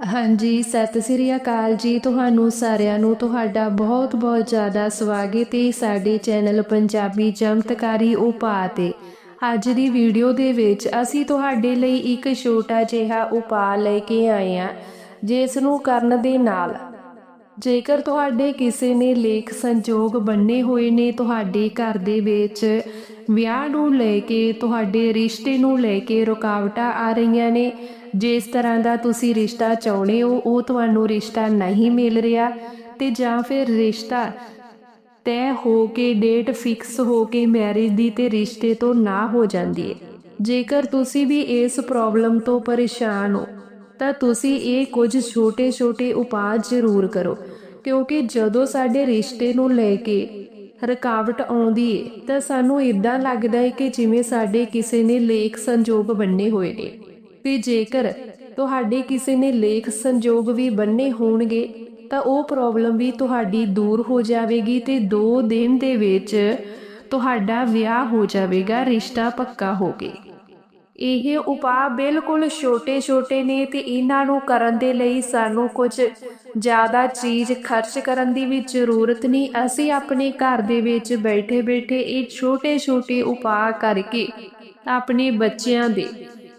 ਹਾਂਜੀ, ਸਤਿ ਸ੍ਰੀ ਅਕਾਲ ਜੀ ਤੁਹਾਨੂੰ ਸਾਰਿਆਂ ਨੂੰ। ਤੁਹਾਡਾ ਬਹੁਤ-ਬਹੁਤ ਜ਼ਿਆਦਾ ਸਵਾਗਤ ਹੈ ਸਾਡੇ ਚੈਨਲ ਪੰਜਾਬੀ ਚਮਤਕਾਰੀ ਉਪਾਅ ਤੇ। ਅੱਜ ਦੀ ਵੀਡੀਓ ਦੇ ਵਿੱਚ ਅਸੀਂ ਤੁਹਾਡੇ ਲਈ ਇੱਕ ਛੋਟਾ ਜਿਹਾ ਉਪਾਅ ਲੈ ਕੇ ਆਏ ਹਾਂ, ਜਿਸ ਨੂੰ ਕਰਨ ਦੇ ਨਾਲ ਜੇਕਰ ਤੁਹਾਡੇ ਕਿਸੇ ਨੇ ਲੇਖ ਸੰਜੋਗ ਬੰਨੇ ਹੋਏ ਨੇ ਤੁਹਾਡੇ ਘਰ ਦੇ ਵਿੱਚ, ਵਿਆਹ ਨੂੰ ਲੈ ਕੇ, ਤੁਹਾਡੇ ਰਿਸ਼ਤੇ ਨੂੰ ਲੈ ਕੇ ਰੁਕਾਵਟਾਂ ਆ ਰਹੀਆਂ ਨੇ ਜਿਸ ਤਰ੍ਹਾਂ ਦਾ ਤੁਸੀਂ ਰਿਸ਼ਤਾ ਚਾਹੁੰਦੇ ਹੋ, ਉਹ ਤੁਹਾਨੂੰ ਰਿਸ਼ਤਾ ਨਹੀਂ ਮਿਲ ਰਿਹਾ ਤੇ ਜਾਂ ਫਿਰ ਰਿਸ਼ਤਾ ਤੈਅ ਹੋ ਕੇ ਡੇਟ ਫਿਕਸ ਹੋ ਕੇ ਮੈਰਿਜ ਦੀ ਤੇ ਰਿਸ਼ਤੇ ਤੋਂ ਨਾ ਹੋ ਜਾਂਦੀ ਹੈ। ਜੇਕਰ ਤੁਸੀਂ ਵੀ ਇਸ ਪ੍ਰੋਬਲਮ ਤੋਂ ਪਰੇਸ਼ਾਨ ਹੋ, ਤਾਂ ਤੁਸੀਂ ਇਹ ਕੁਝ ਛੋਟੇ-ਛੋਟੇ ਉਪਾਅ ਜ਼ਰੂਰ ਕਰੋ, ਕਿਉਂਕਿ ਜਦੋਂ ਸਾਡੇ ਰਿਸ਼ਤੇ ਨੂੰ ਲੈ ਕੇ ਰੁਕਾਵਟ ਆਉਂਦੀ ਏ ਤਾਂ ਸਾਨੂੰ ਇਦਾਂ ਲੱਗਦਾ ਹੈ ਕਿ ਜਿਵੇਂ ਸਾਡੇ ਕਿਸੇ ਨੇ ਲੇਖ ਸੰਜੋਗ ਬੰਨੇ ਹੋਏ ਨੇ। ਤੇ ਜੇਕਰ ਤੁਹਾਡੇ ਕਿਸੇ ਨੇ ਲੇਖ ਸੰਜੋਗ ਵੀ ਬੰਨੇ ਹੋਣਗੇ, ਤਾਂ ਉਹ ਪ੍ਰੋਬਲਮ ਵੀ ਤੁਹਾਡੀ ਦੂਰ ਹੋ ਜਾਵੇਗੀ ਤੇ 2 ਦਿਨ ਦੇ ਵਿੱਚ ਤੁਹਾਡਾ ਵਿਆਹ ਹੋ ਜਾਵੇਗਾ, ਰਿਸ਼ਤਾ ਪੱਕਾ ਹੋ ਗਿਆ ਇਹ ਉਪਾਅ ਬਿਲਕੁਲ ਛੋਟੇ-ਛੋਟੇ ਨੇ ਤੇ ਇਹਨਾਂ ਨੂੰ ਕਰਨ ਦੇ ਲਈ ਸਾਨੂੰ ਕੁਝ ਜ਼ਿਆਦਾ ਚੀਜ਼ ਖਰਚ ਕਰਨ ਦੀ ਵੀ ਜ਼ਰੂਰਤ ਨਹੀਂ। ਅਸੀਂ ਆਪਣੇ ਘਰ ਦੇ ਵਿੱਚ ਬੈਠੇ-ਬੈਠੇ ਇਹ ਛੋਟੇ-ਛੋਟੇ ਉਪਾਅ ਕਰਕੇ ਆਪਣੇ ਬੱਚਿਆਂ ਦੇ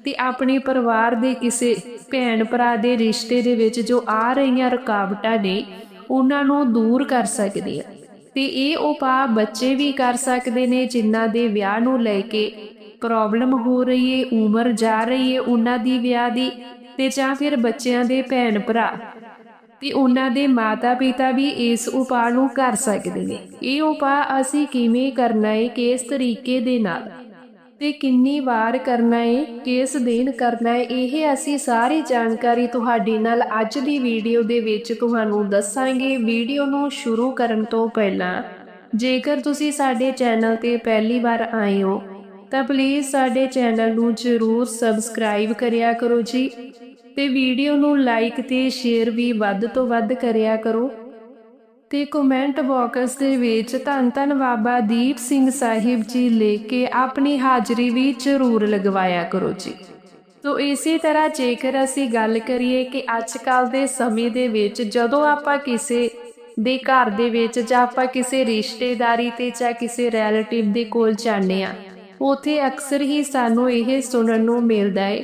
ਤੇ ਆਪਣੇ ਪਰਿਵਾਰ ਦੇ ਕਿਸੇ ਭੈਣ ਭਰਾ ਦੇ ਰਿਸ਼ਤੇ ਦੇ ਵਿੱਚ ਜੋ ਆ ਰਹੀਆਂ ਰੁਕਾਵਟਾਂ ਨੇ, ਉਹਨਾਂ ਨੂੰ ਦੂਰ ਕਰ ਸਕਦੇ ਆ। ਤੇ ਇਹ ਉਪਾਅ ਬੱਚੇ ਵੀ ਕਰ ਸਕਦੇ ਨੇ, ਜਿਨ੍ਹਾਂ ਦੇ ਵਿਆਹ ਨੂੰ ਲੈ ਕੇ ਪ੍ਰੋਬਲਮ ਹੋ ਰਹੀ ਏ, ਉਮਰ ਜਾ ਰਹੀ ਏ, ਉਹਨਾਂ ਦੀ ਵਿਆਹ ਦੀ ਤੇ ਜਾਂ ਫਿਰ ਬੱਚਿਆਂ ਦੇ ਭੈਣ ਭਰਾ। ਤੇ ਉਹਨਾਂ ਦੇ ਮਾਤਾ-ਪਿਤਾ ਵੀ ਇਸ ਉਪਾਅ ਨੂੰ ਕਰ ਸਕਦੇ ਨੇ। ਇਹ ਉਪਾਅ ਅਸੀਂ ਕਿਵੇਂ ਕਰਨਾ ਹੈ ਕਿਸ ਤਰੀਕੇ ਦੇ ਨਾਲ? ਤੇ ਕਿੰਨੀ ਵਾਰ ਕਰਨਾ ਹੈ ਕਿਸ ਦਿਨ ਕਰਨਾ ਹੈ ਇਹ ਅਸੀਂ ਸਾਰੀ ਜਾਣਕਾਰੀ ਤੁਹਾਡੇ ਨਾਲ ਅੱਜ ਦੀ ਵੀਡੀਓ ਦੇ ਵਿੱਚ ਤੁਹਾਨੂੰ ਦੱਸਾਂਗੇ। ਵੀਡੀਓ ਨੂੰ ਸ਼ੁਰੂ ਕਰਨ ਤੋਂ ਪਹਿਲਾਂ, ਜੇਕਰ ਤੁਸੀਂ ਸਾਡੇ ਚੈਨਲ ਤੇ ਪਹਿਲੀ ਵਾਰ ਆਏ ਹੋ, ਤਾਂ ਪਲੀਜ਼ ਸਾਡੇ ਚੈਨਲ ਨੂੰ ਜਰੂਰ ਸਬਸਕ੍ਰਾਈਬ ਕਰਿਆ ਕਰੋ ਜੀ ਤੇ ਵੀਡੀਓ ਨੂੰ ਲਾਈਕ ਤੇ ਸ਼ੇਅਰ ਵੀ ਵੱਧ ਤੋਂ ਵੱਧ ਕਰਿਆ ਕਰੋ। ਤੇ ਕਮੈਂਟ ਬਾਕਸ ਦੇ ਵਿੱਚ ਧੰਨ ਧੰਨ ਬਾਬਾ ਦੀਪ ਸਿੰਘ ਸਾਹਿਬ ਜੀ ਲੈ ਕੇ ਆਪਣੀ ਹਾਜ਼ਰੀ ਵੀ ਜ਼ਰੂਰ ਲਗਵਾਇਆ ਕਰੋ ਜੀ। ਤੋ ਇਸੇ ਤਰ੍ਹਾਂ ਜੇਕਰ ਅਸੀਂ ਗੱਲ ਕਰੀਏ ਕਿ ਅੱਜ ਕੱਲ ਦੇ ਸਮੇਂ ਦੇ ਵਿੱਚ ਜਦੋਂ ਆਪਾਂ ਕਿਸੇ ਦੇ ਘਰ ਦੇ ਵਿੱਚ ਜਾਂ ਆਪਾਂ ਕਿਸੇ ਰਿਸ਼ਤੇਦਾਰੀ ਤੇ ਜਾਂ ਕਿਸੇ ਰਿਲੇਟਿਵ ਦੇ ਕੋਲ ਜਾਂਦੇ ਆ ਉਥੇ ਅਕਸਰ ਹੀ ਸਾਨੂੰ ਇਹ ਸੁਣਨ ਨੂੰ ਮਿਲਦਾ ਹੈ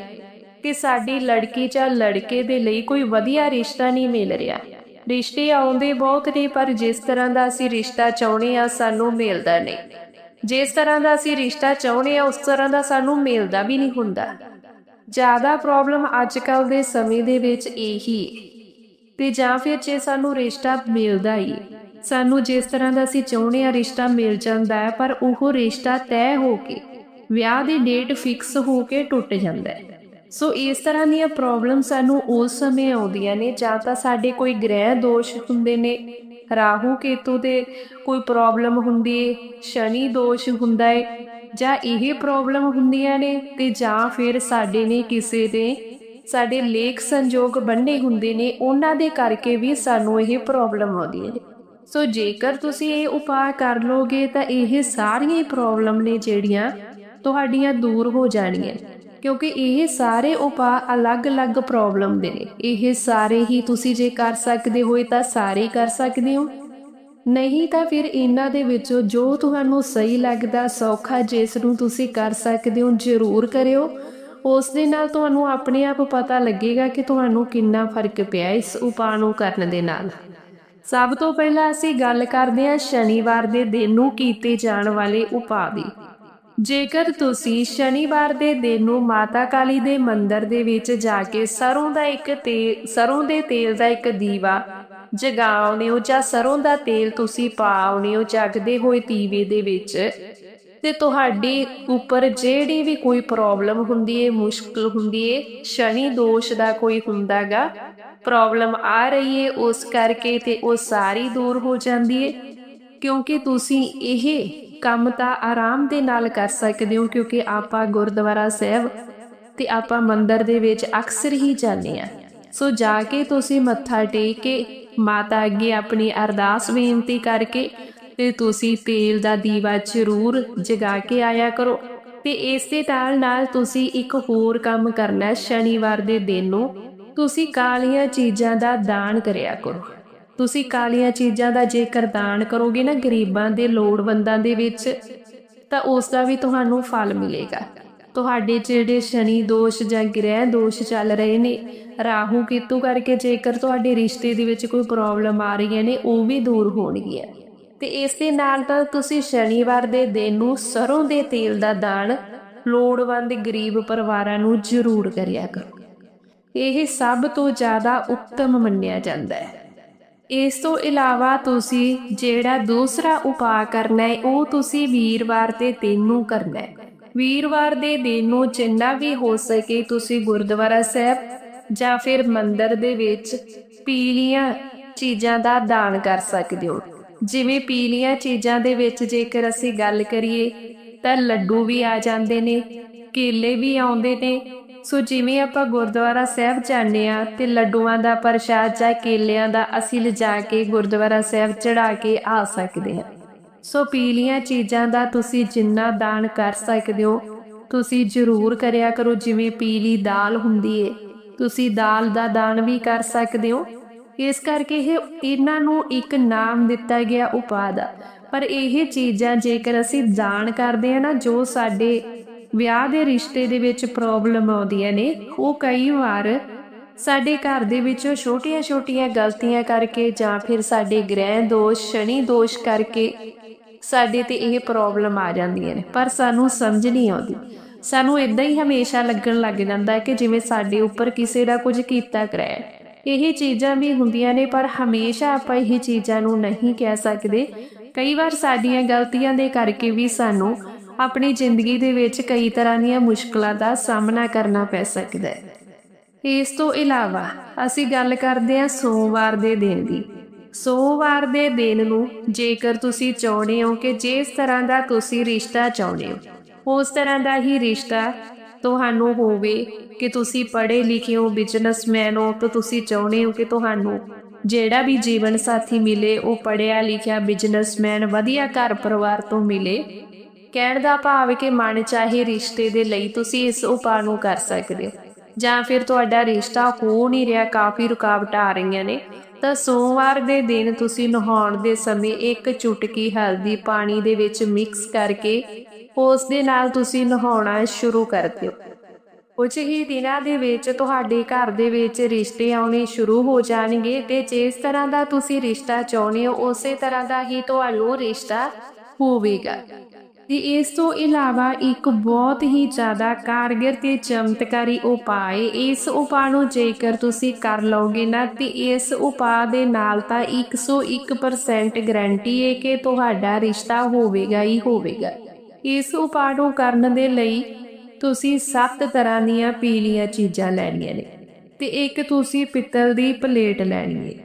ਕਿ ਸਾਡੀ ਲੜਕੀ ਜਾਂ ਲੜਕੇ ਦੇ ਲਈ ਕੋਈ ਵਧੀਆ ਰਿਸ਼ਤਾ ਨਹੀਂ ਮਿਲ ਰਿਹਾ। ਰਿਸ਼ਤੇ ਆਉਂਦੇ ਬਹੁਤ ਨੇ, ਪਰ ਜਿਸ ਤਰ੍ਹਾਂ ਦਾ ਅਸੀਂ ਰਿਸ਼ਤਾ ਚਾਹੁੰਦੇ ਆ ਸਾਨੂੰ ਮਿਲਦਾ ਨਹੀਂ। ਜਿਸ ਤਰ੍ਹਾਂ ਦਾ ਅਸੀਂ ਰਿਸ਼ਤਾ ਚਾਹੁੰਦੇ ਆ ਉਸ ਤਰ੍ਹਾਂ ਦਾ ਸਾਨੂੰ ਮਿਲਦਾ ਵੀ ਨਹੀਂ ਹੁੰਦਾ। ਜ਼ਿਆਦਾ ਪ੍ਰੋਬਲਮ ਅੱਜ ਕੱਲ ਦੇ ਸਮੇਂ ਦੇ ਵਿੱਚ ਇਹੀ ਤੇ ਜਾਂ ਫਿਰ ਜੇ ਸਾਨੂੰ ਰਿਸ਼ਤਾ ਮਿਲਦਾ ਹੀ ਸਾਨੂੰ ਜਿਸ ਤਰ੍ਹਾਂ ਦਾ ਅਸੀਂ ਚਾਹੁੰਦੇ ਆ ਰਿਸ਼ਤਾ ਮਿਲ ਜਾਂਦਾ ਹੈ, ਪਰ ਉਹ ਰਿਸ਼ਤਾ ਤੈਅ ਹੋ ਕੇ, ਵਿਆਹ ਦੀ ਡੇਟ ਫਿਕਸ ਹੋ ਕੇ ਟੁੱਟ ਜਾਂਦਾ ਹੈ। ਸੋ ਇਸ ਤਰ੍ਹਾਂ ਦੀਆਂ ਪ੍ਰੋਬਲਮ ਸਾਨੂੰ ਉਸ ਸਮੇਂ ਆਉਂਦੀਆਂ ਨੇ ਜਾਂ ਤਾਂ ਸਾਡੇ ਕੋਈ ਗ੍ਰਹਿ ਦੋਸ਼ ਹੁੰਦੇ ਨੇ। ਰਾਹੂ ਕੇਤੂ ਦੇ ਕੋਈ ਪ੍ਰੋਬਲਮ ਹੁੰਦੀ ਹੈ ਸ਼ਨੀ ਦੋਸ਼ ਹੁੰਦਾ ਹੈ ਜਾਂ ਇਹ ਪ੍ਰੋਬਲਮ ਹੁੰਦੀਆਂ ਨੇ ਤੇ ਜਾਂ ਫਿਰ ਸਾਡੇ ਨੇ ਕਿਸੇ ਦੇ ਸਾਡੇ ਲੇਖ ਸੰਜੋਗ ਬੰਨੇ ਹੁੰਦੇ ਨੇ, ਉਹਨਾਂ ਦੇ ਕਰਕੇ ਵੀ ਸਾਨੂੰ ਇਹ ਪ੍ਰੋਬਲਮ ਆਉਂਦੀ ਹੈ ਸੋ ਜੇਕਰ ਤੁਸੀਂ ਇਹ ਉਪਾਅ ਕਰ ਲੋਗੇ ਤਾਂ ਇਹ ਸਾਰੀਆਂ ਪ੍ਰੋਬਲਮ ਨੇ ਜਿਹੜੀਆਂ ਤੁਹਾਡੀਆਂ ਦੂਰ ਹੋ ਜਾਣੀਆਂ। ਕਿਉਂਕਿ ਇਹ ਸਾਰੇ ਉਪਾਅ ਅਲੱਗ-ਅਲੱਗ ਪ੍ਰੋਬਲਮ ਦੇ ਨੇ। ਇਹ ਸਾਰੇ ਹੀ ਤੁਸੀਂ ਜੇ ਕਰ ਸਕਦੇ ਹੋਏ ਤਾਂ ਸਾਰੇ ਕਰ ਸਕਦੇ ਹੋ। ਨਹੀਂ ਤਾਂ ਫਿਰ ਇਹਨਾਂ ਦੇ ਵਿੱਚੋਂ ਜੋ ਤੁਹਾਨੂੰ ਸਹੀ ਲੱਗਦਾ, ਸੌਖਾ ਜਿਸ ਨੂੰ ਤੁਸੀਂ ਕਰ ਸਕਦੇ ਹੋ, ਜ਼ਰੂਰ ਕਰਿਓ। ਉਸ ਦੇ ਨਾਲ ਤੁਹਾਨੂੰ ਆਪਣੇ ਆਪ ਪਤਾ ਲੱਗੇਗਾ ਕਿ ਤੁਹਾਨੂੰ ਕਿੰਨਾ ਫ਼ਰਕ ਪਿਆ ਇਸ ਉਪਾਅ ਨੂੰ ਕਰਨ ਦੇ ਨਾਲ। ਸਭ ਤੋਂ ਪਹਿਲਾਂ ਅਸੀਂ ਗੱਲ ਕਰਦੇ ਹਾਂ ਸ਼ਨੀਵਾਰ ਦੇ ਦਿਨ ਨੂੰ ਕੀਤੇ ਜਾਣ ਵਾਲੇ ਉਪਾਅ ਦੀ। ਜੇਕਰ ਤੁਸੀਂ ਸ਼ਨੀਵਾਰ ਦੇ ਦਿਨ ਨੂੰ ਮਾਤਾ ਕਾਲੀ ਦੇ ਮੰਦਿਰ ਦੇ ਵਿੱਚ ਜਾ ਕੇ ਸਰੋਂ ਦਾ ਇੱਕ ਤੇਲ ਸਰੋਂ ਦੇ ਤੇਲ ਦਾ ਇੱਕ ਦੀਵਾ ਜਗਾਉਣੇ ਹੋ ਜਾਂ ਸਰੋਂ ਦਾ ਤੇਲ ਤੁਸੀਂ ਪਾਉਣੇ ਹੋ, ਜਗਦੇ ਹੋਏ ਦੀਵੇ ਦੇ ਵਿੱਚ ਤੇ ਤੁਹਾਡੀ ਉੱਪਰ ਜਿਹੜੀ ਵੀ ਕੋਈ ਪ੍ਰੋਬਲਮ ਹੁੰਦੀ ਏ, ਮੁਸ਼ਕਲ ਹੁੰਦੀ ਏ, ਸ਼ਨੀ ਦੋਸ਼ ਦਾ ਕੋਈ ਹੁੰਦਾਗਾ ਪ੍ਰੋਬਲਮ ਆ ਰਹੀ ਏ, ਉਸ ਕਰਕੇ ਤੇ ਉਹ ਸਾਰੀ ਦੂਰ ਹੋ ਜਾਂਦੀ ਏ। ਕਿਉਂਕਿ ਤੁਸੀਂ ਇਹ ਕੰਮ ਤਾਂ ਆਰਾਮ ਦੇ ਨਾਲ ਕਰ ਸਕਦੇ ਹੋ ਕਿਉਂਕਿ ਆਪਾਂ ਗੁਰਦੁਆਰਾ ਸਾਹਿਬ ਤੇ ਆਪਾਂ ਮੰਦਿਰ ਦੇ ਵਿੱਚ ਅਕਸਰ ਹੀ ਜਾਂਦੇ ਆ ਸੋ ਜਾ ਕੇ ਤੁਸੀਂ ਮੱਥਾ ਟੇਕ ਕੇ ਮਾਤਾ ਅੱਗੇ ਆਪਣੀ ਅਰਦਾਸ ਬੇਨਤੀ ਕਰਕੇ ਤੇ ਤੁਸੀਂ ਤੇਲ ਦਾ ਦੀਵਾ ਜ਼ਰੂਰ ਜਗਾ ਕੇ ਆਇਆ ਕਰੋ ਤੇ ਇਸੇ ਨਾਲ ਨਾਲ ਤੁਸੀਂ ਇੱਕ ਹੋਰ ਕੰਮ ਕਰਨਾ ਸ਼ਨੀਵਾਰ ਦੇ ਦਿਨ ਨੂੰ। ਤੁਸੀਂ ਕਾਲੀਆਂ ਚੀਜ਼ਾਂ ਦਾ ਦਾਨ ਕਰਿਆ ਕਰੋ। ਤੁਸੀਂ ਕਾਲੀਆਂ ਚੀਜ਼ਾਂ ਦਾ ਜੇਕਰ ਦਾਨ ਕਰੋਗੇ ਨਾ ਗਰੀਬਾਂ ਦੇ ਲੋੜਵੰਦਾਂ ਦੇ ਵਿੱਚ, ਤਾਂ ਉਸ ਦਾ ਵੀ ਤੁਹਾਨੂੰ ਫਲ ਮਿਲੇਗਾ। ਤੁਹਾਡੇ ਜਿਹੜੇ ਸ਼ਨੀ ਦੋਸ਼ ਜਾਂ ਗ੍ਰਹਿ ਦੋਸ਼ ਚੱਲ ਰਹੇ ਨੇ, ਰਾਹੂ ਕੇਤੂ ਕਰਕੇ ਜੇਕਰ ਤੁਹਾਡੇ ਰਿਸ਼ਤੇ ਦੇ ਵਿੱਚ ਕੋਈ ਪ੍ਰੋਬਲਮ ਆ ਰਹੀਆਂ ਨੇ, ਉਹ ਵੀ ਦੂਰ ਹੋਣਗੀਆਂ। ਤੇ ਇਸ ਦੇ ਨਾਲ ਤਾਂ ਤੁਸੀਂ ਸ਼ਨੀਵਾਰ ਦੇ ਦਿਨ ਨੂੰ ਸਰੋਂ ਦੇ ਤੇਲ ਦਾ ਦਾਨ ਲੋੜਵੰਦ ਗਰੀਬ ਪਰਿਵਾਰਾਂ ਨੂੰ ਜ਼ਰੂਰ ਕਰਿਆ ਕਰੋ। ਇਹ ਸਭ ਤੋਂ ਜ਼ਿਆਦਾ ਉੱਤਮ ਮੰਨਿਆ ਜਾਂਦਾ ਹੈ। ਇਸ ਤੋਂ ਇਲਾਵਾ ਤੁਸੀਂ ਜਿਹੜਾ ਦੂਸਰਾ ਉਪਾਅ ਕਰਨਾ ਹੈ, ਉਹ ਤੁਸੀਂ ਵੀਰਵਾਰ ਤੇ ਦਿਨ ਨੂੰ ਕਰਨਾ ਹੈ। ਵੀਰਵਾਰ ਦੇ ਦਿਨ ਨੂੰ ਜਿੰਨਾ ਵੀ ਹੋ ਸਕੇ ਤੁਸੀਂ ਗੁਰਦੁਆਰਾ ਸਾਹਿਬ ਜਾਂ ਫਿਰ ਮੰਦਿਰ ਦੇ ਵਿੱਚ ਪੀਲੀਆਂ ਚੀਜ਼ਾਂ ਦਾ ਦਾਨ ਕਰ ਸਕਦੇ ਹੋ। ਜਿਵੇਂ ਪੀਲੀਆਂ ਚੀਜ਼ਾਂ ਦੇ ਵਿੱਚ ਜੇਕਰ ਅਸੀਂ ਗੱਲ ਕਰੀਏ, ਤਾਂ ਲੱਡੂ ਵੀ ਆ ਜਾਂਦੇ ਨੇ, ਕੇਲੇ ਵੀ ਆਉਂਦੇ ਨੇ ਸੋ ਜਿਵੇਂ ਆਪਾਂ ਗੁਰਦੁਆਰਾ ਸਾਹਿਬ ਜਾਂਦੇ ਆ ਤੇ ਲੱਡੂਆਂ ਦਾ ਪ੍ਰਸ਼ਾਦ ਜਾਂ ਕੇਲਿਆਂ ਦਾ ਅਸੀਂ ਲਿਜਾ ਕੇ ਗੁਰਦੁਆਰਾ ਸਾਹਿਬ ਚੜਾ ਕੇ ਆ ਸਕਦੇ ਹਾਂ। ਸੋ ਪੀਲੀਆਂ ਚੀਜ਼ਾਂ ਦਾ ਤੁਸੀਂ ਜਿੰਨਾ ਦਾਨ ਕਰ ਸਕਦੇ ਹੋ, ਤੁਸੀਂ ਜ਼ਰੂਰ ਕਰਿਆ ਕਰੋ। ਜਿਵੇਂ ਪੀਲੀ ਦਾਲ ਹੁੰਦੀ ਏ, ਤੁਸੀਂ ਦਾਲ ਦਾ ਦਾਨ ਵੀ ਕਰ ਸਕਦੇ ਹੋ। ਇਸ ਕਰਕੇ ਇਹ ਇਹਨਾਂ ਨੂੰ ਇੱਕ ਨਾਮ ਦਿੱਤਾ ਗਿਆ ਉਪਾਅ ਦਾ ਪਰ ਇਹ ਚੀਜ਼ਾਂ ਜੇਕਰ ਅਸੀਂ ਦਾਨ ਕਰਦੇ ਆ ਨਾ, ਜੋ ਸਾਡੇ ਵਿਆਹ ਦੇ ਰਿਸ਼ਤੇ ਦੇ ਵਿੱਚ ਪ੍ਰੋਬਲਮ ਆਉਂਦੀਆਂ ਨੇ। ਉਹ ਕਈ ਵਾਰ ਸਾਡੇ ਘਰ ਦੇ ਵਿੱਚੋਂ ਛੋਟੀਆਂ-ਛੋਟੀਆਂ ਗਲਤੀਆਂ ਕਰਕੇ ਜਾਂ ਫਿਰ ਸਾਡੇ ਗ੍ਰਹਿ ਦੋਸ਼, ਸ਼ਨੀ ਦੋਸ਼ ਕਰਕੇ ਸਾਡੇ ਤੇ ਇਹ ਪ੍ਰੋਬਲਮ ਆ ਜਾਂਦੀਆਂ ਨੇ। ਪਰ ਸਾਨੂੰ ਸਮਝ ਨਹੀਂ ਆਉਂਦੀ। ਸਾਨੂੰ ਇਦਾਂ ਹੀ ਹਮੇਸ਼ਾ ਲੱਗਣ ਲੱਗ ਜਾਂਦਾ ਹੈ ਕਿ ਜਿਵੇਂ ਸਾਡੇ ਉੱਪਰ ਕਿਸੇ ਦਾ ਕੁਝ ਕੀਤਾ ਕਰਾਇਆ ਇਹ ਚੀਜ਼ਾਂ ਵੀ ਹੁੰਦੀਆਂ ਨੇ, ਪਰ ਹਮੇਸ਼ਾ ਆਪਾਂ ਇਹ ਚੀਜ਼ਾਂ ਨੂੰ ਨਹੀਂ ਕਹਿ ਸਕਦੇ। ਕਈ ਵਾਰ ਸਾਡੀਆਂ ਗਲਤੀਆਂ ਦੇ ਕਰਕੇ ਵੀ ਸਾਨੂੰ ਆਪਣੀ ਜ਼ਿੰਦਗੀ ਦੇ ਵਿੱਚ ਕਈ ਤਰ੍ਹਾਂ ਦੀਆਂ ਮੁਸ਼ਕਲਾਂ ਦਾ ਸਾਹਮਣਾ ਕਰਨਾ ਪੈ ਸਕਦਾ ਹੈ। ਇਸ ਤੋਂ ਇਲਾਵਾ ਅਸੀਂ ਗੱਲ ਕਰਦੇ ਹਾਂ ਸੋਮਵਾਰ ਦੇ ਦਿਨ ਦੀ। ਸੋਮਵਾਰ ਦੇ ਦਿਨ ਨੂੰ ਜੇਕਰ ਤੁਸੀਂ ਚਾਹੁੰਦੇ ਹੋ ਕਿ ਜਿਸ ਤਰ੍ਹਾਂ ਦਾ ਤੁਸੀਂ ਰਿਸ਼ਤਾ ਚਾਹੁੰਦੇ ਹੋ, ਉਸ ਤਰ੍ਹਾਂ ਦਾ ਹੀ ਰਿਸ਼ਤਾ ਤੁਹਾਨੂੰ ਹੋਵੇ ਕਿ ਤੁਸੀਂ ਪੜ੍ਹੇ ਲਿਖੇ ਹੋ ਬਿਜ਼ਨਸਮੈਨ ਹੋ, ਤਾਂ ਤੁਸੀਂ ਚਾਹੁੰਦੇ ਹੋ ਕਿ ਤੁਹਾਨੂੰ ਜਿਹੜਾ ਵੀ ਜੀਵਨ ਸਾਥੀ ਮਿਲੇ, ਉਹ ਪੜ੍ਹਿਆ ਲਿਖਿਆ ਬਿਜ਼ਨਸਮੈਨ ਵਧੀਆ ਘਰ ਪਰਿਵਾਰ ਤੋਂ ਮਿਲੇ ਕਹਿਣ ਦਾ ਭਾਵ ਕਿ ਮਨ ਚਾਹੇ ਰਿਸ਼ਤੇ ਦੇ ਲਈ ਤੁਸੀਂ ਇਸ ਉਪਾਅ ਨੂੰ ਕਰ ਸਕਦੇ ਹੋ। ਜਾਂ ਫਿਰ ਤੁਹਾਡਾ ਰਿਸ਼ਤਾ ਹੋ ਨਹੀਂ ਰਿਹਾ, ਕਾਫੀ ਰੁਕਾਵਟਾਂ ਆ ਰਹੀਆਂ ਨੇ। ਤਾਂ ਸੋਮਵਾਰ ਦੇ ਦਿਨ ਤੁਸੀਂ ਨਹਾਉਣ ਦੇ ਸਮੇਂ ਇੱਕ ਚੁਟਕੀ ਹਲਦੀ ਪਾਣੀ ਦੇ ਵਿੱਚ ਮਿਕਸ ਕਰਕੇ ਉਸ ਦੇ ਨਾਲ ਤੁਸੀਂ ਨਹਾਉਣਾ ਸ਼ੁਰੂ ਕਰ ਦਿਓ। ਕੁਝ ਹੀ ਦਿਨਾਂ ਦੇ ਵਿੱਚ ਤੁਹਾਡੇ ਘਰ ਦੇ ਵਿੱਚ ਰਿਸ਼ਤੇ ਆਉਣੇ ਸ਼ੁਰੂ ਹੋ ਜਾਣਗੇ ਤੇ ਜਿਸ ਤਰ੍ਹਾਂ ਦਾ ਤੁਸੀਂ ਰਿਸ਼ਤਾ ਚਾਹੁੰਦੇ ਹੋ, ਉਸੇ ਤਰ੍ਹਾਂ ਦਾ ਹੀ ਤੁਹਾਨੂੰ ਰਿਸ਼ਤਾ ਹੋਵੇਗਾ। ਤੇ ਇਸ ਤੋਂ ਇਲਾਵਾ ਇੱਕ ਬਹੁਤ ਹੀ ਜ਼ਿਆਦਾ ਕਾਰਗਰ ਤੇ ਚਮਤਕਾਰੀ ਉਪਾਅ ਹੈ। ਇਸ ਉਪਾਅ ਨੂੰ ਜੇਕਰ ਤੁਸੀਂ ਕਰ ਲਓਗੇ ਨਾ, ਤੇ ਇਸ ਉਪਾਅ ਦੇ ਨਾਲ ਤਾਂ 101% ਗਾਰੰਟੀ ਹੈ ਕਿ ਤੁਹਾਡਾ ਰਿਸ਼ਤਾ ਹੋਵੇਗਾ ਹੀ ਹੋਵੇਗਾ। ਇਸ ਉਪਾਅ ਨੂੰ ਕਰਨ ਦੇ ਲਈ ਤੁਸੀਂ ਸੱਤ ਤਰ੍ਹਾਂ ਦੀਆਂ ਪੀਲੀਆਂ ਚੀਜ਼ਾਂ ਲੈਣੀਆਂ ਨੇ। ਤੇ ਇੱਕ ਤੁਸੀਂ ਪਿੱਤਲ ਦੀ ਪਲੇਟ ਲੈਣੀ ਹੈ।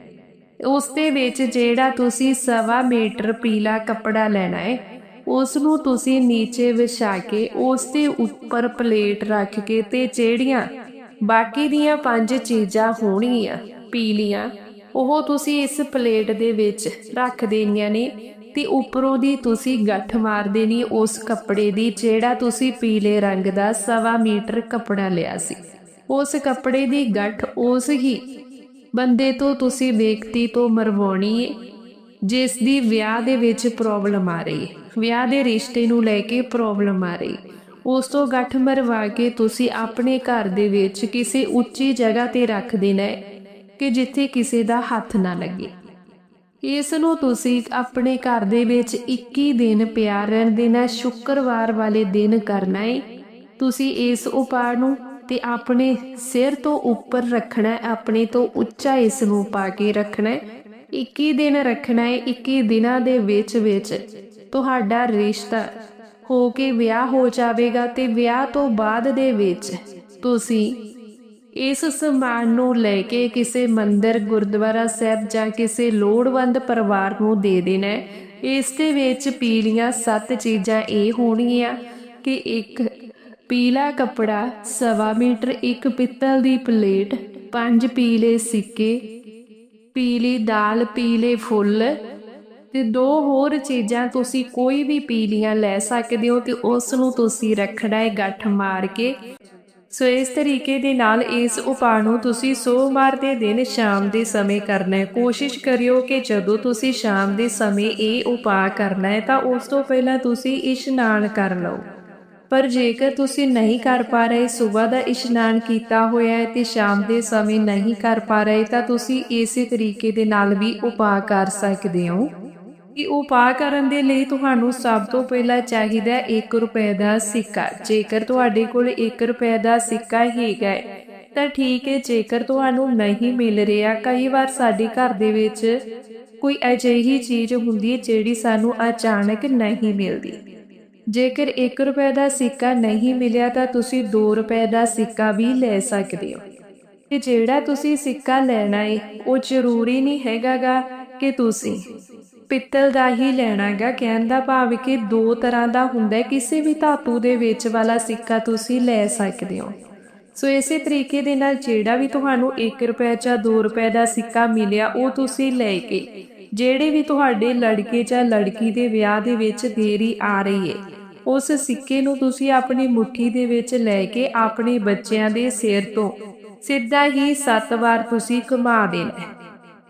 ਉਸ ਦੇ ਵਿੱਚ ਜਿਹੜਾ ਤੁਸੀਂ ਸਵਾ ਮੀਟਰ ਪੀਲਾ ਕੱਪੜਾ ਲੈਣਾ ਹੈ ਉਸ ਨੂੰ ਤੁਸੀਂ ਨੀਚੇ ਵਿਛਾ ਕੇ ਉਸ ਦੇ ਉੱਪਰ ਪਲੇਟ ਰੱਖ ਕੇ ਤੇ ਜਿਹੜੀਆਂ ਬਾਕੀ ਦੀਆਂ ਪੰਜ ਚੀਜ਼ਾਂ ਹੋਣਗੀਆਂ, ਪੀਲੀਆਂ, ਉਹ ਤੁਸੀਂ ਇਸ ਪਲੇਟ ਦੇ ਵਿੱਚ ਰੱਖ ਦੇਣੀਆਂ ਨੇ ਤੇ ਉੱਪਰੋਂ ਦੀ ਤੁਸੀਂ ਗੱਠ ਮਾਰ ਦੇਣੀ ਉਸ ਕੱਪੜੇ ਦੀ ਜਿਹੜਾ ਤੁਸੀਂ ਪੀਲੇ ਰੰਗ ਦਾ ਸਵਾ ਮੀਟਰ ਕੱਪੜਾ ਲਿਆ ਸੀ। ਉਸ ਕੱਪੜੇ ਦੀ ਗੱਠ ਉਸ ਹੀ ਬੰਦੇ ਤੋਂ ਤੁਸੀਂ ਵਿਅਕਤੀ ਤੋਂ ਮਰਵਾਉਣੀ ਹੈ ਜਿਸ ਦੀ ਵਿਆਹ ਦੇ ਵਿੱਚ ਪ੍ਰੋਬਲਮ ਆ ਰਹੀ। ਹੈ ਵਿਆਹ ਦੇ ਰਿਸ਼ਤੇ ਨੂੰ ਲੈ ਕੇ ਪ੍ਰੋਬਲਮ ਆ ਰਹੀ। ਉਸ ਤੋਂ ਗੱਠ ਮਰਵਾ ਕੇ ਤੁਸੀਂ ਆਪਣੇ ਘਰ ਦੇ ਵਿੱਚ ਕਿਸੇ ਉੱਚੀ ਜਗ੍ਹਾ ਤੇ ਰੱਖ ਦੇਣਾ ਹੈ ਕਿ ਜਿੱਥੇ ਕਿਸੇ ਦਾ ਹੱਥ ਨਾ ਲੱਗੇ। ਇਸ ਨੂੰ ਤੁਸੀਂ ਆਪਣੇ ਘਰ ਦੇ ਵਿੱਚ 21 ਦਿਨ ਪਿਆਰ ਰਹਿਣ ਦੇਣਾ, ਸ਼ੁੱਕਰਵਾਰ ਵਾਲੇ ਦਿਨ ਕਰਨਾ ਹੈ। ਤੁਸੀਂ ਇਸ ਉਪਾਅ ਨੂੰ ਤੇ ਆਪਣੇ ਸਿਰ ਤੋਂ ਉੱਪਰ ਰੱਖਣਾ ਆਪਣੇ ਤੋਂ ਉੱਚਾ ਇਸ ਨੂੰ ਪਾ ਕੇ ਰੱਖਣਾ 21 ਦਿਨ ਰੱਖਣਾ ਹੈ 21 ਦਿਨਾਂ ਦੇ ਵਿੱਚ ਵਿੱਚ ਤੁਹਾਡਾ ਰਿਸ਼ਤਾ ਹੋ ਕੇ ਵਿਆਹ ਹੋ ਜਾਵੇਗਾ ਤੇ ਵਿਆਹ ਤੋਂ ਬਾਅਦ ਦੇ ਵਿੱਚ ਤੁਸੀਂ ਇਸ ਸਮਾਨ ਨੂੰ ਲੈ ਕੇ ਕਿਸੇ ਮੰਦਿਰ, ਗੁਰਦੁਆਰਾ ਸਾਹਿਬ ਜਾਂ ਕਿਸੇ ਲੋੜਵੰਦ ਪਰਿਵਾਰ ਨੂੰ ਦੇ ਦੇਣਾ ਇਸ ਦੇ ਵਿੱਚ ਪੀਲੀਆਂ ਸੱਤ ਚੀਜ਼ਾਂ ਇਹ ਹੋਣਗੀਆਂ ਕਿ ਇੱਕ ਪੀਲਾ ਕਪੜਾ ਸਵਾ ਮੀਟਰ, ਇੱਕ ਪਿੱਤਲ ਦੀ ਪਲੇਟ, ਪੰਜ ਪੀਲੇ ਸਿੱਕੇ ਪੀਲੀ ਦਾਲ, ਪੀਲੇ ਫੁੱਲ ਤੇ ਦੋ ਹੋਰ ਚੀਜ਼ਾਂ ਤੁਸੀਂ ਕੋਈ ਵੀ ਪੀਲੀਆਂ ਲੈ ਸਕਦੇ ਹੋ ਤੇ ਉਸ ਨੂੰ ਤੁਸੀਂ ਰੱਖਣਾ ਹੈ ਗੱਠ ਮਾਰ ਕੇ। ਸੋ ਇਸ ਤਰੀਕੇ ਦੇ ਨਾਲ ਇਸ ਉਪਾਅ ਨੂੰ ਤੁਸੀਂ ਸੋਮਵਾਰ ਦੇ ਦਿਨ ਸ਼ਾਮ ਦੇ ਸਮੇਂ ਕਰਨਾ ਹੈ। ਕੋਸ਼ਿਸ਼ ਕਰਿਓ ਕਿ ਜਦੋਂ ਤੁਸੀਂ ਸ਼ਾਮ ਦੇ ਸਮੇਂ ਇਹ ਉਪਾਅ ਕਰਨਾ ਹੈ ਤਾਂ ਉਸ ਤੋਂ ਪਹਿਲਾਂ ਤੁਸੀਂ ਇਸ਼ਨਾਨ ਕਰ ਲਓ। ਪਰ ਜੇਕਰ ਤੁਸੀਂ ਨਹੀਂ ਕਰ ਪਾ ਰਹੇ ਸਵੇਰ ਦਾ ਇਸ਼ਨਾਨ ਕੀਤਾ ਹੋਇਆ ਹੈ ਤੇ ਸ਼ਾਮ ਦੇ ਸਮੇਂ ਨਹੀਂ ਕਰ ਪਾ ਰਹੇ, ਤਾਂ ਤੁਸੀਂ ਇਸੇ ਤਰੀਕੇ ਦੇ ਨਾਲ ਵੀ ਉਪਾਅ ਕਰ ਸਕਦੇ ਹੋ। ਕਿ ਉਪਾਅ ਕਰਨ ਦੇ ਲਈ ਤੁਹਾਨੂੰ ਸਭ ਤੋਂ ਪਹਿਲਾਂ ਚਾਹੀਦਾ 1 ਰੁਪਏ ਦਾ ਸਿੱਕਾ। ਜੇਕਰ ਤੁਹਾਡੇ ਕੋਲ 1 ਰੁਪਏ ਦਾ ਸਿੱਕਾ ਹੈਗਾ ਤਾਂ ਠੀਕ ਹੈ, ਜੇਕਰ ਤੁਹਾਨੂੰ ਨਹੀਂ ਮਿਲ ਰਿਹਾ, ਕਈ ਵਾਰ ਸਾਡੇ ਘਰ ਦੇ ਵਿੱਚ ਕੋਈ ਅਜਿਹੀ ਚੀਜ਼ ਹੁੰਦੀ ਹੈ ਜਿਹੜੀ ਸਾਨੂੰ ਅਚਾਨਕ ਨਹੀਂ ਮਿਲਦੀ। ਜੇਕਰ 1 ਰੁਪਏ ਦਾ ਸਿੱਕਾ ਨਹੀਂ ਮਿਲਿਆ ਤਾਂ ਤੁਸੀਂ 2 ਰੁਪਏ ਦਾ ਸਿੱਕਾ ਵੀ ਲੈ ਸਕਦੇ ਹੋ। ਤੇ ਜਿਹੜਾ ਤੁਸੀਂ ਸਿੱਕਾ ਲੈਣਾ ਹੈ ਉਹ ਜ਼ਰੂਰੀ ਨਹੀਂ ਹੈਗਾਗਾ ਕਿ ਤੁਸੀਂ ਪਿੱਤਲ ਦਾ ਹੀ ਲੈਣਾਗਾ। ਕਹਿਣ ਦਾ ਭਾਵ ਕਿ ਦੋ ਤਰ੍ਹਾਂ ਦਾ ਹੁੰਦਾ ਹੈ। ਕਿਸੇ ਵੀ ਧਾਤੂ ਦੇ ਵਿੱਚ ਵਾਲਾ ਸਿੱਕਾ ਤੁਸੀਂ ਲੈ ਸਕਦੇ ਹੋ। ਸੋ ਇਸੇ ਤਰੀਕੇ ਦੇ ਨਾਲ ਜਿਹੜਾ ਵੀ ਤੁਹਾਨੂੰ 1 ਰੁਪਏ ਜਾਂ 2 ਰੁਪਏ ਦਾ ਸਿੱਕਾ ਮਿਲਿਆ, ਉਹ ਤੁਸੀਂ ਲੈ ਕੇ ਜਿਹੜੇ ਵੀ ਤੁਹਾਡੇ ਲੜਕੇ ਜਾਂ ਲੜਕੀ ਦੇ ਵਿਆਹ ਦੇ ਵਿੱਚ ਦੇਰੀ ਆ ਰਹੀ ਹੈ ਉਸ ਸਿੱਕੇ ਨੂੰ ਤੁਸੀਂ ਆਪਣੀ ਮੁਠੀ ਦੇ ਵਿੱਚ ਲੈ ਕੇ ਆਪਣੇ ਬੱਚਿਆਂ ਦੇ ਸਿਰ ਤੋਂ ਸਿੱਧਾ ਹੀ 7 ਵਾਰ ਤੁਸੀਂ ਘੁਮਾ ਦੇਣਾ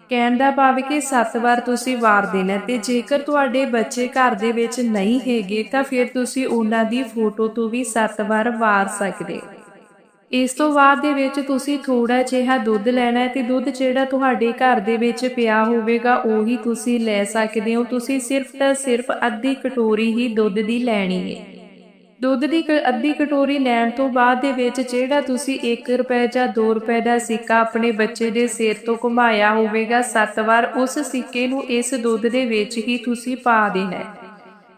ਕਹਿਣ ਦਾ ਭਾਵ ਕਿ 7 ਵਾਰ ਤੁਸੀਂ ਵਾਰ ਦੇਣਾ ਤੇ ਜੇਕਰ ਤੁਹਾਡੇ ਬੱਚੇ ਘਰ ਦੇ ਵਿੱਚ ਨਹੀਂ ਹੈਗੇ ਤਾਂ ਫਿਰ ਤੁਸੀਂ ਉਹਨਾਂ ਦੀ ਫੋਟੋ ਤੋਂ ਵੀ 7 ਵਾਰ ਵਾਰ ਸਕਦੇ ਇਸ ਤੋਂ ਬਾਅਦ ਦੇ ਵਿੱਚ ਤੁਸੀਂ ਥੋੜਾ ਜਿਹਾ ਦੁੱਧ ਲੈਣਾ ਹੈ ਤੇ ਦੁੱਧ ਜਿਹੜਾ ਤੁਹਾਡੇ ਘਰ ਦੇ ਵਿੱਚ ਪਿਆ ਹੋਵੇਗਾ, ਉਹੀ ਤੁਸੀਂ ਲੈ ਸਕਦੇ ਹੋ। ਤੁਸੀਂ ਸਿਰਫ ਤਾਂ ਸਿਰਫ ਅੱਧੀ ਕਟੋਰੀ ਹੀ ਦੁੱਧ ਦੀ ਲੈਣੀ ਹੈ। ਦੁੱਧ ਦੀ ਅੱਧੀ ਕਟੋਰੀ ਲੈਣ ਤੋਂ ਬਾਅਦ ਦੇ ਵਿੱਚ ਜਿਹੜਾ ਤੁਸੀਂ 1 ਰੁਪਏ ਜਾਂ 2 ਰੁਪਏ ਦਾ ਸਿੱਕਾ ਆਪਣੇ ਬੱਚੇ ਦੇ ਸਿਰ ਤੋਂ ਘੁਮਾਇਆ ਹੋਵੇਗਾ 7 ਵਾਰ ਉਸ ਸਿੱਕੇ ਨੂੰ ਇਸ ਦੁੱਧ ਦੇ ਵਿੱਚ ਹੀ ਤੁਸੀਂ ਪਾ ਦੇਣਾ ਹੈ।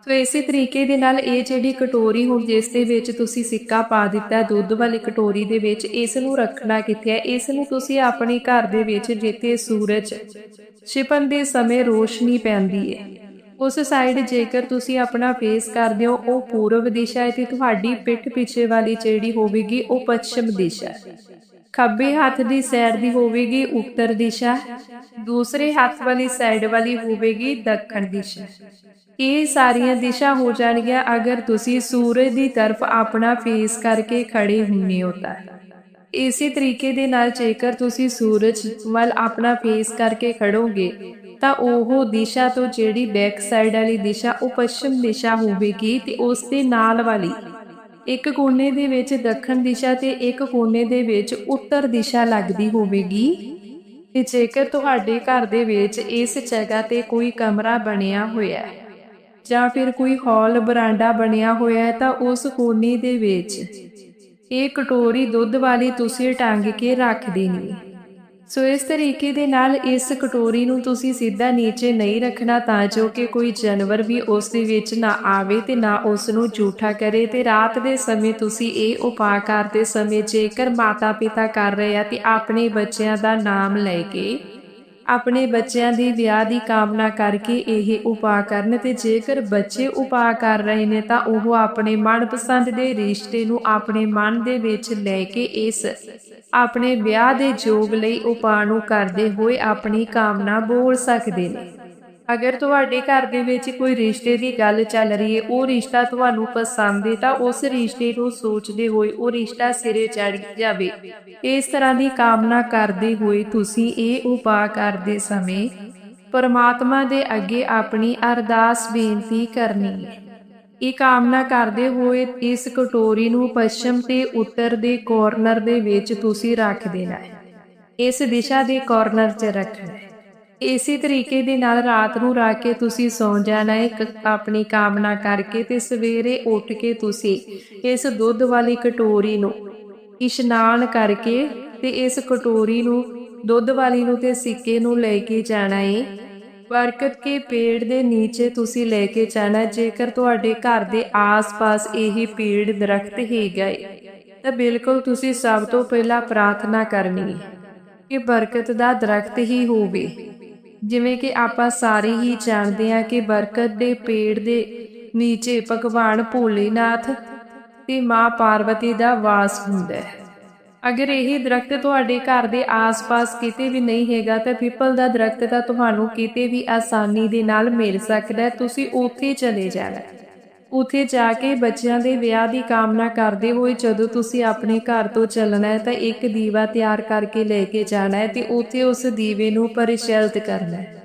ਸੋ ਇਸੇ ਤਰੀਕੇ ਦੇ ਨਾਲ ਇਹ ਜਿਹੜੀ ਕਟੋਰੀ ਹੁਣ ਜਿਸ ਦੇ ਵਿੱਚ ਤੁਸੀਂ ਸਿੱਕਾ ਪਾ ਦਿੱਤਾ, ਦੁੱਧ ਵਾਲੀ ਕਟੋਰੀ ਦੇ ਵਿੱਚ ਇਸ ਨੂੰ ਰੱਖਣਾ ਕਿੱਥੇ ਹੈ? ਇਸ ਨੂੰ ਤੁਸੀਂ ਆਪਣੇ ਘਰ ਦੇ ਵਿੱਚ ਜਿੱਥੇ ਸੂਰਜ ਛਿਪਣ ਦੇ ਸਮੇਂ ਰੋਸ਼ਨੀ ਪੈਂਦੀ ਹੈ। ਉਸ ਸਾਈਡ ਜੇਕਰ ਤੁਸੀਂ ਆਪਣਾ ਫੇਸ ਕਰਦੇ ਹੋ, ਉਹ ਪੂਰਬ ਦਿਸ਼ਾ ਹੈ ਤੇ ਤੁਹਾਡੀ ਪਿੱਠ ਪਿੱਛੇ ਵਾਲੀ ਜਿਹੜੀ ਹੋਵੇਗੀ, ਉਹ ਪੱਛਮ ਦਿਸ਼ਾ ਹੈ। ਖੱਬੇ ਹੱਥ ਦੀ ਸਾਈਡ ਦੀ ਹੋਵੇਗੀ ਉੱਤਰ ਦਿਸ਼ਾ ਦੂਸਰੇ ਹੱਥ ਵਾਲੀ ਸਾਈਡ ਵਾਲੀ ਹੋਵੇਗੀ ਦੱਖਣ ਦਿਸ਼ਾ। ਇਹ ਸਾਰੀਆਂ ਦਿਸ਼ਾ ਹੋ ਜਾਣਗੀਆਂ ਅਗਰ ਤੁਸੀਂ ਸੂਰਜ ਦੀ ਤਰਫ ਆਪਣਾ ਫੇਸ ਕਰਕੇ ਖੜੇ ਹੁੰਨੇ ਹੋ ਤਾਂ। ਇਸੇ ਤਰੀਕੇ ਦੇ ਨਾਲ ਜੇਕਰ ਤੁਸੀਂ ਸੂਰਜ ਵੱਲ ਆਪਣਾ ਫੇਸ ਕਰਕੇ ਖੜੋਗੇ ਤਾਂ ਉਹ ਦਿਸ਼ਾ ਤੋਂ ਜਿਹੜੀ ਬੈਕ ਸਾਈਡ ਵਾਲੀ ਦਿਸ਼ਾ ਉਹ ਪੱਛਮ ਦਿਸ਼ਾ ਹੋਵੇਗੀ ਤੇ ਉਸ ਦੇ ਨਾਲ ਵਾਲੀ ਇੱਕ ਕੋਨੇ ਦੇ ਵਿੱਚ ਦੱਖਣ ਦਿਸ਼ਾ ਤੇ ਇੱਕ ਕੋਨੇ ਦੇ ਵਿੱਚ ਉੱਤਰ ਦਿਸ਼ਾ ਲੱਗਦੀ ਹੋਵੇਗੀ ਤੇ ਜੇਕਰ ਤੁਹਾਡੇ ਘਰ ਦੇ ਵਿੱਚ ਇਸ ਜਗ੍ਹਾ ਤੇ ਕੋਈ ਕਮਰਾ ਬਣਿਆ ਹੋਇਆ ਹੈ ਜਾਂ ਫਿਰ ਕੋਈ ਹਾਲ ਬਰਾਂਡਾ ਬਣਿਆ ਹੋਇਆ ਹੈ, ਤਾਂ ਉਸ ਕੋਨੇ ਦੇ ਵਿੱਚ ਇਹ ਕਟੋਰੀ ਦੁੱਧ ਵਾਲੀ ਤੁਸੀਂ ਟੰਗ ਕੇ ਰੱਖ ਦੇਣੀ ਸੋ ਇਸ ਤਰੀਕੇ ਦੇ ਨਾਲ ਇਸ ਕਟੋਰੀ ਨੂੰ ਤੁਸੀਂ ਸਿੱਧਾ ਨੀਚੇ ਨਹੀਂ ਰੱਖਣਾ ਤਾਂ ਜੋ ਕਿ ਕੋਈ ਜਾਨਵਰ ਵੀ ਉਸ ਦੇ ਵਿੱਚ ਨਾ ਆਵੇ ਤੇ ਨਾ ਉਸ ਨੂੰ ਝੂਠਾ ਕਰੇ ਤੇ ਰਾਤ ਦੇ ਸਮੇਂ ਤੁਸੀਂ ਇਹ ਉਪਾਅ ਕਰਦੇ ਸਮੇਂ ਜੇਕਰ ਮਾਤਾ ਪਿਤਾ ਕਰ ਰਹੇ ਆ ਤੇ ਆਪਣੇ ਬੱਚਿਆਂ ਦਾ ਨਾਮ ਲੈ ਕੇ ਆਪਣੇ ਬੱਚਿਆਂ ਦੀ ਵਿਆਹ ਦੀ ਕਾਮਨਾ ਕਰਕੇ ਇਹ ਉਪਾਅ ਕਰਨ ਤੇ ਜੇਕਰ ਬੱਚੇ ਉਪਾਅ ਕਰ ਰਹੇ ਨੇ ਤਾਂ ਉਹ ਆਪਣੇ ਮਨਪਸੰਦ ਦੇ ਰਿਸ਼ਤੇ ਨੂੰ ਆਪਣੇ ਮਨ ਦੇ ਵਿੱਚ ਲੈ ਕੇ ਇਸ ਆਪਣੇ ਵਿਆਹ ਦੇ ਜੋਗ ਲਈ ਉਪਾਅ ਨੂੰ ਕਰਦੇ ਹੋਏ ਆਪਣੀ ਕਾਮਨਾ ਬੋਲ ਸਕਦੇ ਨੇ। ਅਗਰ ਤੁਹਾਡੇ ਘਰ ਦੇ ਵਿੱਚ ਕੋਈ ਰਿਸ਼ਤੇ ਦੀ ਗੱਲ ਚੱਲ ਰਹੀ ਹੈ ਉਹ ਰਿਸ਼ਤਾ ਤੁਹਾਨੂੰ ਪਸੰਦ ਹੈ ਤਾਂ ਉਸ ਰਿਸ਼ਤੇ ਨੂੰ ਸੋਚਦੇ ਹੋਏ ਉਹ ਰਿਸ਼ਤਾ ਸਿਰੇ ਚੜ ਜਾਵੇ। ਇਸ ਤਰ੍ਹਾਂ ਦੀ ਕਾਮਨਾ ਕਰਦੇ ਹੋਏ ਤੁਸੀਂ ਇਹ ਉਪਾਅ ਕਰਦੇ ਸਮੇਂ ਪਰਮਾਤਮਾ ਦੇ ਅੱਗੇ ਆਪਣੀ ਅਰਦਾਸ ਬੇਨਤੀ ਕਰਨੀ ਹੈ ਇਹ ਕਾਮਨਾ ਕਰਦੇ ਹੋਏ ਇਸ ਕਟੋਰੀ ਨੂੰ ਪੱਛਮ ਤੇ ਉੱਤਰ ਦੇ ਕਾਰਨਰ ਦੇ ਵਿੱਚ ਤੁਸੀਂ ਰੱਖ ਦੇਣਾ ਹੈ। ਇਸ ਦਿਸ਼ਾ ਦੇ ਕਾਰਨਰ 'ਚ ਰੱਖਣਾ ਹੈ। ਇਸੇ ਤਰੀਕੇ ਦੇ ਨਾਲ ਰਾਤ ਨੂੰ ਰੱਖ ਕੇ ਤੁਸੀਂ ਸੌਂ ਜਾਣਾ ਹੈ। ਕ- ਆਪਣੀ ਕਾਮਨਾ ਕਰਕੇ ਤੇ ਸਵੇਰੇ ਉੱਠ ਕੇ ਤੁਸੀਂ ਇਸ ਦੁੱਧ ਵਾਲੀ ਕਟੋਰੀ ਨੂੰ ਇਸ਼ਨਾਨ ਕਰਕੇ ਤੇ ਇਸ ਕਟੋਰੀ ਨੂੰ ਦੁੱਧ ਵਾਲੀ ਨੂੰ ਤੇ ਸਿੱਕੇ ਨੂੰ ਲੈ ਕੇ ਜਾਣਾ ਹੈ। ਬਰਕਤ ਕੇ ਪੇੜ ਦੇ ਨੀਚੇ ਤੁਸੀਂ ਲੈ ਕੇ ਜਾਣਾ, ਜੇਕਰ ਤੁਹਾਡੇ ਘਰ ਦੇ ਆਸ-ਪਾਸ ਇਹ ਪੇੜ ਦਰਖਤ ਹੀ ਗਏ ਤਾਂ ਬਿਲਕੁਲ ਤੁਸੀਂ ਸਭ ਤੋਂ ਪਹਿਲਾਂ ਪ੍ਰਾਰਥਨਾ ਕਰਨੀ ਹੈ ਕਿ ਬਰਕਤ ਦਾ ਦਰਖਤ ਹੀ ਹੋਵੇ। ਜਿਵੇਂ ਕਿ ਆਪਾਂ ਸਾਰੇ ਹੀ ਜਾਣਦੇ ਹਾਂ ਕਿ ਬਰਕਤ ਦੇ ਪੇੜ ਦੇ ਨੀਚੇ ਭਗਵਾਨ ਭੋਲੇਨਾਥ ਤੇ ਮਾਂ ਪਾਰਵਤੀ ਦਾ ਵਾਸ ਹੁੰਦਾ ਹੈ। ਅਗਰ ਇਹ ਦਰਖਤ ਤੁਹਾਡੇ ਘਰ ਦੇ ਆਸ-ਪਾਸ ਕਿਤੇ ਵੀ ਨਹੀਂ ਹੈਗਾ, ਤਾਂ ਪਿੱਪਲ ਦਾ ਦਰਖਤ ਤਾਂ ਤੁਹਾਨੂੰ ਕਿਤੇ ਵੀ ਆਸਾਨੀ ਦੇ ਨਾਲ ਮਿਲ ਸਕਦਾ ਹੈ। ਤੁਸੀਂ ਉੱਥੇ ਚਲੇ ਜਾਣਾ। ਹੈ। ਉਥੇ ਜਾ ਕੇ ਬੱਚਿਆਂ ਦੇ ਵਿਆਹ ਦੀ ਕਾਮਨਾ ਕਰਦੇ ਹੋਏ ਜਦੋਂ ਤੁਸੀਂ ਆਪਣੇ ਘਰ ਤੋਂ ਚੱਲਣਾ ਹੈ, ਤਾਂ ਇੱਕ ਦੀਵਾ ਤਿਆਰ ਕਰਕੇ ਲੈ ਕੇ ਜਾਣਾ ਹੈ ਤੇ ਉਥੇ ਉਸ ਦੀਵੇ ਨੂੰ ਪਰਿਚਲਿਤ ਕਰਨਾ ਹੈ।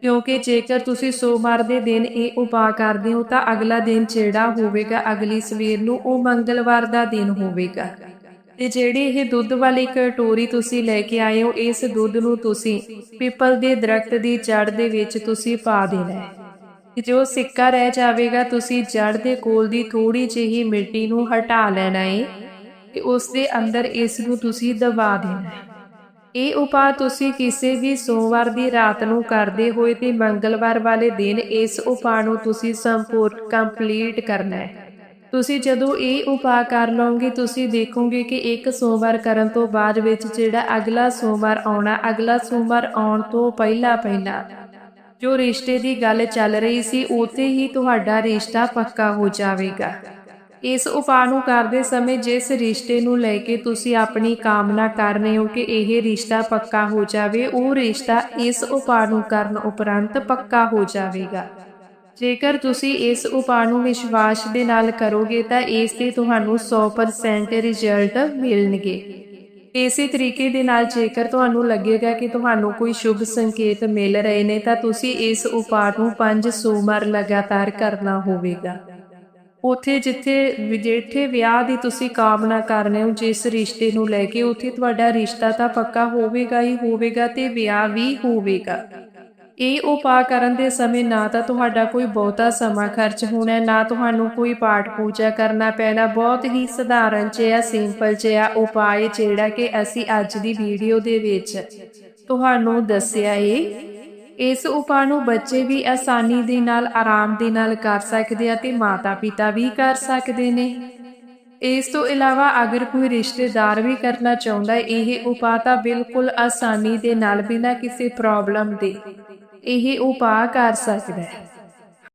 ਕਿਉਂਕਿ ਜੇਕਰ ਤੁਸੀਂ ਸੋਮਵਾਰ ਦੇ ਦਿਨ ਇਹ ਉਪਾਅ ਕਰਦੇ ਹੋ, ਤਾਂ ਅਗਲਾ ਦਿਨ ਜਿਹੜਾ ਹੋਵੇਗਾ, ਅਗਲੀ ਸਵੇਰ ਨੂੰ ਉਹ ਮੰਗਲਵਾਰ ਦਾ ਦਿਨ ਹੋਵੇਗਾ। ਤੇ ਜਿਹੜੀ ਇਹ ਦੁੱਧ ਵਾਲੀ ਕਟੋਰੀ ਤੁਸੀਂ ਲੈ ਕੇ ਆਏ ਹੋ, ਇਸ ਦੁੱਧ ਨੂੰ ਤੁਸੀਂ ਪਿੱਪਲ ਦੇ ਦਰਖਤ ਦੀ ਜੜ ਦੇ ਵਿੱਚ ਤੁਸੀਂ ਪਾ ਦੇਣਾ ਹੈ। ਜੋ ਸਿੱਕਾ ਰਹਿ ਜਾਵੇਗਾ, ਤੁਸੀਂ ਜੜ ਦੇ ਕੋਲ ਦੀ ਥੋੜੀ ਜਿਹੀ ਮਿੱਟੀ ਨੂੰ ਹਟਾ ਲੈਣਾ ਹੈ ਤੇ ਉਸ ਦੇ ਅੰਦਰ ਇਸ ਨੂੰ ਤੁਸੀਂ ਦਬਾ ਦੇਣਾ ਇਹ ਉਪਾਅ ਤੁਸੀਂ ਕਿਸੇ ਵੀ ਸੋਮਵਾਰ ਦੀ ਰਾਤ ਨੂੰ ਕਰਦੇ ਹੋਏ ਤੇ ਮੰਗਲਵਾਰ ਵਾਲੇ ਦਿਨ ਇਸ ਉਪਾਅ ਨੂੰ ਤੁਸੀਂ ਸੰਪੂਰਨ ਕੰਪਲੀਟ ਕਰਨਾ ਹੈ। ਤੁਸੀਂ ਜਦੋਂ ਇਹ ਉਪਾਅ ਕਰ ਲਓਗੇ, ਤੁਸੀਂ ਦੇਖੋਗੇ ਕਿ ਇੱਕ ਸੋਮਵਾਰ ਕਰਨ ਤੋਂ ਬਾਅਦ ਵਿੱਚ ਜਿਹੜਾ ਅਗਲਾ ਸੋਮਵਾਰ ਆਉਣਾ, ਅਗਲਾ ਸੋਮਵਾਰ ਆਉਣ ਤੋਂ ਪਹਿਲਾਂ ਪਹਿਲਾਂ ਜੋ ਰਿਸ਼ਤੇ ਦੀ ਗੱਲ ਚੱਲ ਰਹੀ ਸੀ ਉਤੇ ਹੀ ਤੁਹਾਡਾ ਰਿਸ਼ਤਾ ਪੱਕਾ ਹੋ ਜਾਵੇਗਾ। ਇਸ ਉਪਾਅ ਨੂੰ ਕਰਦੇ ਸਮੇਂ ਜਿਸ ਰਿਸ਼ਤੇ ਨੂੰ ਲੈ ਕੇ ਤੁਸੀਂ ਆਪਣੀ ਕਾਮਨਾ ਕਰ ਰਹੇ ਹੋ ਕਿ ਇਹ ਰਿਸ਼ਤਾ ਪੱਕਾ ਹੋ ਜਾਵੇ, ਉਹ ਰਿਸ਼ਤਾ ਇਸ ਉਪਾਅ ਨੂੰ ਕਰਨ ਉਪਰੰਤ ਪੱਕਾ ਹੋ ਜਾਵੇਗਾ। ਜੇਕਰ ਤੁਸੀਂ ਇਸ ਉਪਾਅ ਨੂੰ ਵਿਸ਼ਵਾਸ ਦੇ ਨਾਲ ਕਰੋਗੇ ਤਾਂ ਇਸ ਤੇ ਤੁਹਾਨੂੰ 100% ਰਿਜ਼ਲਟ ਮਿਲਣਗੇ। ਇਸੇ ਤਰੀਕੇ ਦੇ ਨਾਲ ਜੇਕਰ ਤੁਹਾਨੂੰ ਲੱਗੇਗਾ ਕਿ ਤੁਹਾਨੂੰ ਕੋਈ ਸ਼ੁਭ ਸੰਕੇਤ ਮਿਲ ਰਹੇ ਨੇ ਤਾਂ ਤੁਸੀਂ ਇਸ ਉਪਾਅ ਨੂੰ 5 ਸੋਮਵਾਰ ਲਗਾਤਾਰ ਕਰਨਾ ਹੋਵੇਗਾ। ਉਥੇ ਜਿੱਥੇ ਜਿੱਥੇ ਵਿਆਹ ਦੀ ਤੁਸੀਂ ਕਾਮਨਾ ਕਰ ਰਹੇ ਹੋ, ਜਿਸ ਰਿਸ਼ਤੇ ਨੂੰ ਲੈ ਕੇ ਉਥੇ ਤੁਹਾਡਾ ਰਿਸ਼ਤਾ ਤਾਂ ਪੱਕਾ ਹੋਵੇਗਾ ਹੀ ਹੋਵੇਗਾ ਤੇ ਵਿਆਹ ਵੀ ਹੋਵੇਗਾ। ਇਹ ਉਪਾਅ ਕਰਨ ਦੇ ਸਮੇਂ ਨਾ ਤਾਂ ਤੁਹਾਡਾ ਕੋਈ ਬਹੁਤਾ ਸਮਾਂ ਖਰਚ ਹੋਣਾ, ਨਾ ਤੁਹਾਨੂੰ ਕੋਈ ਪਾਠ ਪੂਜਾ ਕਰਨਾ ਪੈਣਾ। ਬਹੁਤ ਹੀ ਸਧਾਰਨ ਜਿਹਾ, ਸਿੰਪਲ ਜਿਹਾ ਉਪਾਅ ਜਿਹੜਾ ਕਿ ਅਸੀਂ ਅੱਜ ਦੀ ਵੀਡੀਓ ਦੇ ਵਿੱਚ ਤੁਹਾਨੂੰ ਦੱਸਿਆ ਏ। ਇਸ ਉਪਾਅ ਨੂੰ ਬੱਚੇ ਵੀ ਆਸਾਨੀ ਦੇ ਨਾਲ, ਆਰਾਮ ਦੇ ਨਾਲ ਕਰ ਸਕਦੇ ਆ ਤੇ ਮਾਤਾ-ਪਿਤਾ ਵੀ ਕਰ ਸਕਦੇ ਨੇ। ਇਸ ਤੋਂ ਇਲਾਵਾ ਅਗਰ ਕੋਈ ਰਿਸ਼ਤੇਦਾਰ ਵੀ ਕਰਨਾ ਚਾਹੁੰਦਾ, ਇਹ ਉਪਾਅ ਤਾਂ ਬਿਲਕੁਲ ਆਸਾਨੀ ਦੇ ਨਾਲ ਬਿਨਾਂ ਕਿਸੇ ਪ੍ਰੋਬਲਮ ਦੇ ਇਹ ਉਪਾਅ ਕਰ ਸਕਦਾ ਹੈ।